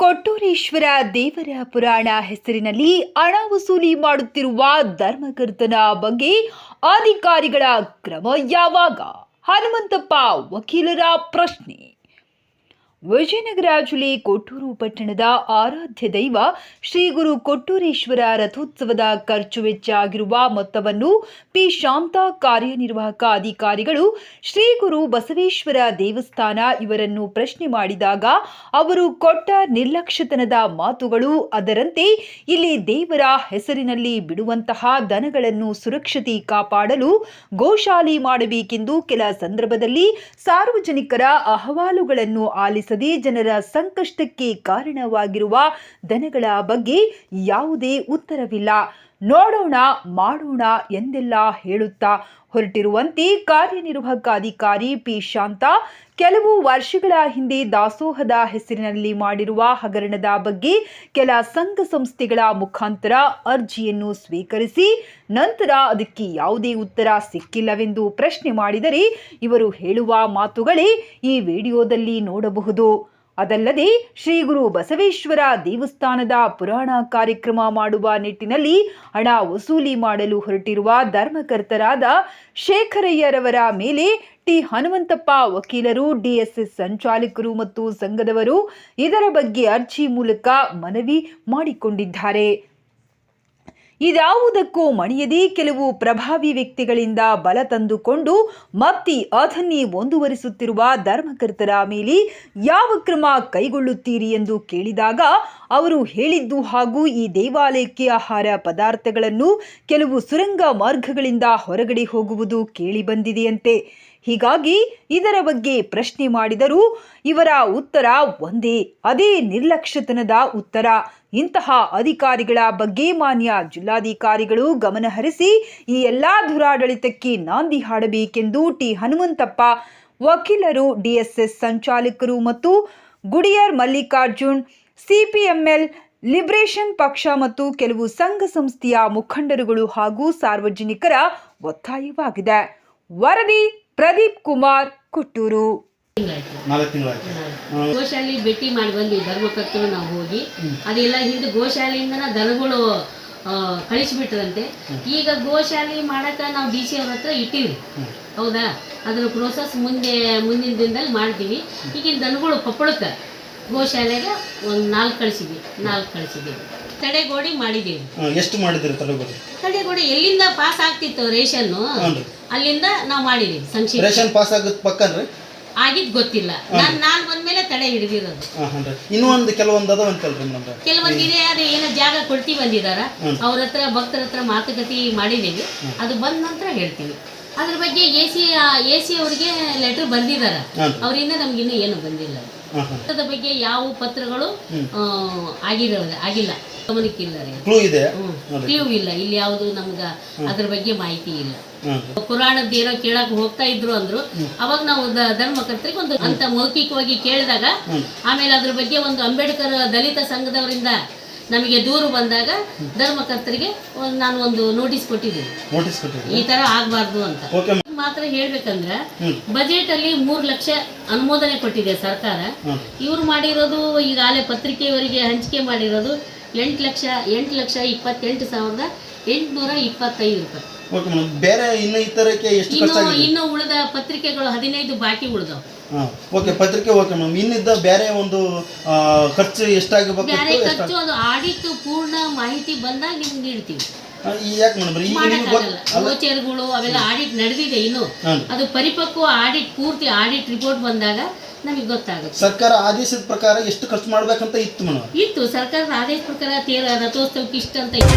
ಬಸವೇಶ್ವರ ದೇವರ ಪುರಾಣ ಹೆಸರಿನಲ್ಲಿ ಹಣ ವಸೂಲಿ ಮಾಡುತ್ತಿರುವ ಧರ್ಮಕರ್ತನ ಬಗ್ಗೆ ಅಧಿಕಾರಿಗಳ ಕ್ರಮ ಯಾವಾಗ? ಹನುಮಂತಪ್ಪ, ವಕೀಲರ ಪ್ರಶ್ನೆ. ವಿಜಯನಗರ ಜಿಲ್ಲೆ ಕೊಟ್ಟೂರು ಪಟ್ಟಣದ ಆರಾಧ್ಯ ದೈವ ಶ್ರೀ ಗುರು ಕೊಟ್ಟೂರೇಶ್ವರ ರಥೋತ್ಸವದ ಖರ್ಚು ವೆಚ್ಚ ಆಗಿರುವ ಮೊತ್ತವನ್ನು ಪಿ ಶಾಂತಾ ಕಾರ್ಯನಿರ್ವಾಹಕ ಅಧಿಕಾರಿಗಳು ಶ್ರೀ ಗುರು ಬಸವೇಶ್ವರ ದೇವಸ್ಥಾನ ಇವರನ್ನು ಪ್ರಶ್ನೆ ಮಾಡಿದಾಗ ಅವರು ಕೊಟ್ಟ ನಿರ್ಲಕ್ಷ್ಯತನದ ಮಾತುಗಳು ಅದರಂತೆ ಇಲ್ಲಿ ದೇವರ ಹೆಸರಿನಲ್ಲಿ ಬಿಡುವಂತಹ ದನಗಳನ್ನು ಸುರಕ್ಷತೆ ಕಾಪಾಡಲು ಗೋಶಾಲಿ ಮಾಡಬೇಕೆಂದು ಕೆಲ ಸಂದರ್ಭದಲ್ಲಿ ಸಾರ್ವಜನಿಕರ ಅಹವಾಲುಗಳನ್ನು ಆಲಿಸದೆ ಜನರ ಸಂಕಷ್ಟಕ್ಕೆ ಕಾರಣವಾಗಿರುವ ದನಗಳ ಬಗ್ಗೆ ಯಾವುದೇ ಉತ್ತರವಿಲ್ಲ. ನೋಡೋಣ, ಮಾಡೋಣ ಎಂದೆಲ್ಲ ಹೇಳುತ್ತಾ ಹೊರಟಿರುವಂತೆ ಕಾರ್ಯನಿರ್ವಾಹಕ ಅಧಿಕಾರಿ ಪಿ. ಶಾಂತ ಕೆಲವು ವರ್ಷಗಳ ಹಿಂದೆ ದಾಸೋಹದ ಹೆಸರಿನಲ್ಲಿ ಮಾಡಿರುವ ಹಗರಣದ ಬಗ್ಗೆ ಕೆಲ ಸಂಘ ಸಂಸ್ಥೆಗಳ ಮುಖಾಂತರ ಅರ್ಜಿಯನ್ನು ಸ್ವೀಕರಿಸಿ ನಂತರ ಅದಕ್ಕೆ ಯಾವುದೇ ಉತ್ತರ ಸಿಕ್ಕಿಲ್ಲವೆಂದು ಪ್ರಶ್ನೆ ಮಾಡಿದರೆ ಇವರು ಹೇಳುವ ಮಾತುಗಳೇ ಈ ವಿಡಿಯೋದಲ್ಲಿ ನೋಡಬಹುದು. ಅದಲ್ಲದೆ ಶ್ರೀ ಗುರು ಬಸವೇಶ್ವರ ದೇವಸ್ಥಾನದ ಪುರಾಣ ಕಾರ್ಯಕ್ರಮ ಮಾಡುವ ನಿಟ್ಟಿನಲ್ಲಿ ಹಣ ವಸೂಲಿ ಮಾಡಲು ಹೊರಟಿರುವ ಧರ್ಮಕರ್ತರಾದ ಶೇಖರಯ್ಯರವರ ಮೇಲೆ ಟಿ. ಹನುಮಂತಪ್ಪ ವಕೀಲರು, ಡಿಎಸ್ಎಸ್ ಸಂಚಾಲಕರು ಮತ್ತು ಸಂಘದವರು ಇದರ ಬಗ್ಗೆ ಅರ್ಜಿ ಮೂಲಕ ಮನವಿ ಮಾಡಿಕೊಂಡಿದ್ದಾರೆ. ಇದಾವುದಕ್ಕೂ ಮಣಿಯದೇ ಕೆಲವು ಪ್ರಭಾವಿ ವ್ಯಕ್ತಿಗಳಿಂದ ಬಲ ತಂದುಕೊಂಡು ಮತ್ತಿ ಅದನ್ನೇ ಮುಂದುವರಿಸುತ್ತಿರುವ ಧರ್ಮಕರ್ತರ ಮೇಲೆ ಯಾವ ಕ್ರಮ ಕೈಗೊಳ್ಳುತ್ತೀರಿ ಎಂದು ಕೇಳಿದಾಗ ಅವರು ಹೇಳಿದ್ದು ಹಾಗೂ ಈ ದೇವಾಲಯಕ್ಕೆ ಆಹಾರ ಪದಾರ್ಥಗಳನ್ನು ಕೆಲವು ಸುರಂಗ ಮಾರ್ಗಗಳಿಂದ ಹೊರಗಡೆ ಹೋಗುವುದು ಕೇಳಿಬಂದಿದೆಯಂತೆ ಹೀಗಾಗಿ ಇದರ ಬಗ್ಗೆ ಪ್ರಶ್ನೆ ಮಾಡಿದರೂ ಇವರ ಉತ್ತರ ಒಂದೇ, ಅದೇ ನಿರ್ಲಕ್ಷ್ಯತನದ ಉತ್ತರ. ಇಂತಹ ಅಧಿಕಾರಿಗಳ ಬಗ್ಗೆ ಮಾನ್ಯ ಜಿಲ್ಲಾಧಿಕಾರಿಗಳು ಗಮನಹರಿಸಿ ಈ ಎಲ್ಲ ದುರಾಡಳಿತಕ್ಕೆ ನಾಂದಿ ಹಾಡಬೇಕೆಂದು ಟಿ. ಹನುಮಂತಪ್ಪ, ವಕೀಲರು ಡಿಎಸ್ಎಸ್ ಸಂಚಾಲಕರು ಮತ್ತು ಗುಡಿಯರ್ ಮಲ್ಲಿಕಾರ್ಜುನ್ ಸಿಪಿಎಂಎಲ್ ಲಿಬ್ರೇಷನ್ ಪಕ್ಷ ಮತ್ತು ಕೆಲವು ಸಂಘ ಸಂಸ್ಥೆಯ ಮುಖಂಡರುಗಳು ಹಾಗೂ ಸಾರ್ವಜನಿಕರ ಒತ್ತಾಯವಾಗಿದೆ. ವರದಿ ಪ್ರದೀಪ್ ಕುಮಾರ್ ಕುಟ್ಟೂರು. ಗೋಶಾಲೆ ಭೇಟಿ ಮಾಡಿ ಬಂದ್ವಿ ಧರ್ಮಕರ್ತರು ನಾವು ಹೋಗಿ. ಅದೆಲ್ಲ ಹಿಂದೆ ಗೋಶಾಲೆಯಿಂದನ ದನಗಳು ಆ, ಕಳಿಸ್ಬಿಟ್ರಂತೆ ಈಗ ಗೋಶಾಲೆ ಮಾಡಕ್ಕೆ ನಾವು ಡಿ ಸಿ ಅವ್ರ ಹತ್ರ ಇಟ್ಟಿವಿ. ಹೌದಾ? ಅದ್ರ ಪ್ರೋಸೆಸ್ ಮುಂದೆ ಮುಂದಿನ ದಿನದಲ್ಲಿ ಮಾಡ್ತೀವಿ. ಈಗಿನ ದನಗಳು ಕೊಪ್ಪಳಕ್ಕೆ. ಗೋಶಾಲೆಗೆ ಒಂದು ನಾಲ್ಕು ಕಳಿಸಿದ್ವಿ ನಾಲ್ಕು ಕಳಿಸಿದ್ದೀವಿ ತಡೆಗೋಡಿ ಮಾಡಿದ್ದೀವಿ. ಎಷ್ಟು ಮಾಡಿದ್ರಿ ತಡೆಗೋಡಿ? ತಡೆಗೋಡಿ ಎಲ್ಲಿಂದ ಪಾಸ್ ಆಗ್ತಿತ್ತು ರೇಷನ್? ಹ್ಞೂ ಅಲ್ಲಿಂದ ನಾವು ಮಾಡಿದೀವಿ ಸಂಕ್ಷಿಪ್ತ. ರೇಷನ್ ಪಾಸ್ ಆಗೋದು ಪಕ್ಕನ್ರಿ ಆಗಿದ್ ಗೊತ್ತಿಲ್ಲ. ನಾನ್ ನಾನ್ ಬಂದ್ಮೇಲೆ ತಡೆ ಹಿಡಿದಿರೋದು. ಹಾಂ ಹಾಂ ರೀ. ಇನ್ನೂ ಒಂದು ಕೆಲವೊಂದು ಅದಾವ ಅಂತಲ್ರಿ ನಮ್ದು ಕೆಲವೊಂದು ಇದೆ ಅದು ಏನೋ ಜಾಗ ಕೊಡ್ತೀವಿ ಬಂದಿದಾರ. ಅವ್ರ ಹತ್ರ ಭಕ್ತರ ಹತ್ರ ಮಾತುಕತೆ ಮಾಡಿದ್ದೀವಿ. ಅದು ಬಂದ ನಂತರ ಹೇಳ್ತೀವಿ. ಅದ್ರ ಬಗ್ಗೆ ಎ ಸಿ ಎ ಸಿ ಅವ್ರಿಗೆ ಲೆಟರ್ ಬಂದಿದಾರ. ಹಾಂ ಅವರಿಂದ ನಮ್ಗಿನ್ನೂ ಏನು ಬಂದಿಲ್ಲ. ಹಾಂ ಹಾಂ ಅದ್ರ ಬಗ್ಗೆ ಯಾವ ಪತ್ರಗಳು ಆ, ಆಗಿರೋದು ಆಗಿಲ್ಲ. ಗಮನಕ್ಕಿಲ್ಲ ರೀ ಕ್ಲೂ ಇದೆ ನೋಡಿ. ಕ್ಲೀವ್ ಇಲ್ಲ. ಇಲ್ಲಿ ಯಾವುದು ನಮ್ಗ ಅದ್ರ ಬಗ್ಗೆ ಮಾಹಿತಿ ಇಲ್ಲ. ಪುರಾಣದ ಏನೋ ಕೇಳಕ್ ಹೋಗ್ತಾ ಇದ್ರು ಅಂದ್ರು. ಅವಾಗ ನಾವು ದ- ಧರ್ಮಕರ್ತರಿಗೆ ಒಂದು ಅಂತ ಮೌಖಿಕವಾಗಿ ಕೇಳಿದಾಗ ಆಮೇಲೆ ಅದ್ರ ಬಗ್ಗೆ ಒಂದು ಅಂಬೇಡ್ಕರ್ ದಲಿತ ಸಂಘದವರಿಂದ ನಮಗೆ ದೂರು ಬಂದಾಗ ಧರ್ಮಕರ್ತರಿಗೆ ಒಂದ್- ನಾನು ಒಂದು ನೋಟಿಸ್ ಕೊಟ್ಟಿದ್ದೀನಿ. ನೋಟಿಸ್ ಈ ತರ ಆಗ್ಬಾರ್ದು ಅಂತ. ಓಕೆ ಮಾತ್ರ ಹೇಳ್ಬೇಕಂದ್ರೆ ಹ್ಮ್. ಬಜೆಟ್ ಅಲ್ಲಿ ಮೂರ್ ಲಕ್ಷ ಅನುಮೋದನೆ ಕೊಟ್ಟಿದೆ ಸರ್ಕಾರ. ಹ್ಮ್. ಇವ್ರು ಮಾಡಿರೋದು ಈಗಾಗಲೇ ಪತ್ರಿಕೆಯವರಿಗೆ ಹಂಚಿಕೆ ಮಾಡಿರೋದು ಎಂಟು ಲಕ್ಷ ಎಂಟು ಲಕ್ಷ ಇಪ್ಪತ್ತೆಂಟು ಸಾವಿರದ ಎಂಟುನೂರ ಇಪ್ಪತ್ತೈದು ರೂಪಾಯಿ. ಓಕೆ ಮೇಡಮ್ ಬೇರೆ ಇನ್ನು ಇತರಕ್ಕೆ ಎಷ್ಟು ಇನ್ನು ಖರ್ಚಾಗಿದೆ? ಇನ್ನು ಉಳಿದ ಪತ್ರಿಕೆಗಳು ಹದಿನೈದು ಬಾಕಿ ಉಳಿದವು. ಹಾಂ ಓಕೆ ಪತ್ರಿಕೆ ಓಕೆ ಮೇಡಮ್ ಇನ್ನಿದ್ದ ಬೇರೆ ಒಂದು ಆ, ಖರ್ಚು ಬೇರೆ ಎಷ್ಟಾಗಬೇಕು ಖರ್ಚು ಅದು ಆಡಿಟ್ ಪೂರ್ಣ ಮಾಹಿತಿ ಬಂದಾಗ ನಿಮ್ಗೆ ನೀಡ್ತೀವಿ ಯಾಕೆ ಮೇಡಮ್ ಈಗ ನಿಮ್ಗೆ ಮಾಡಕ್ಕಾಗಲ್ಲ ಗೊತ್ತ ಗೋಚರ್ಗಳು ಅವೆಲ್ಲ ಆಡಿಟ್ ನಡೆದಿದೆ ಇನ್ನು. ಅದು ಪರಿಪಕ್ವ ಆಡಿಟ್ ಪೂರ್ತಿ ಆಡಿಟ್ ರಿಪೋರ್ಟ್ ಬಂದಾಗ ನಮಗೆ ಗೊತ್ತಾಗುತ್ತೆ. ಸರ್ಕಾರ ಆದೇಶದ ಪ್ರಕಾರ ಎಷ್ಟು ಖರ್ಚು ಮಾಡ್ಬೇಕಂತ ಇತ್ತು ಮೇಡಮ್. ಇತ್ತು. ಸರ್ಕಾರದ ಆದೇಶ ಪ್ರಕಾರ ತೇರ ರಥೋತ್ಸವಕ್ಕೆ ಇಷ್ಟ ಅಂತ ಇತ್ತು.